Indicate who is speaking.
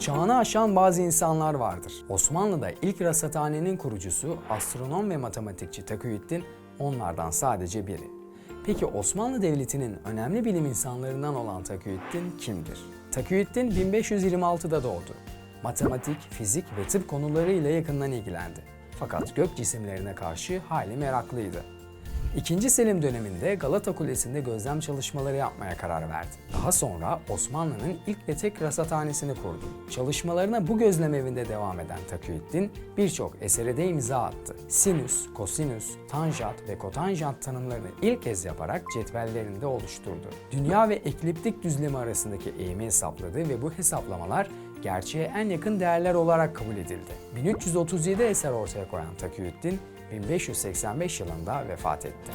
Speaker 1: Çağını aşan bazı insanlar vardır. Osmanlı'da ilk rasathanenin kurucusu astronom ve matematikçi Takiyüddin onlardan sadece biri. Peki Osmanlı Devleti'nin önemli bilim insanlarından olan Takiyüddin kimdir? Takiyüddin 1526'da doğdu. Matematik, fizik ve tıp konularıyla yakından ilgilendi. Fakat gök cisimlerine karşı hali meraklıydı. İkinci Selim döneminde Galata Kulesi'nde gözlem çalışmaları yapmaya karar verdi. Daha sonra Osmanlı'nın ilk ve tek rasathanesini kurdu. Çalışmalarına bu gözlem evinde devam eden Takiyüddin birçok esere de imza attı. Sinüs, kosinüs, tanjant ve kotanjant tanımlarını ilk kez yaparak cetvellerinde oluşturdu. Dünya ve ekliptik düzlemi arasındaki eğimi hesapladı ve bu hesaplamalar gerçeğe en yakın değerler olarak kabul edildi. 1337 eser ortaya koyan Takiyüddin 1585 yılında vefat etti.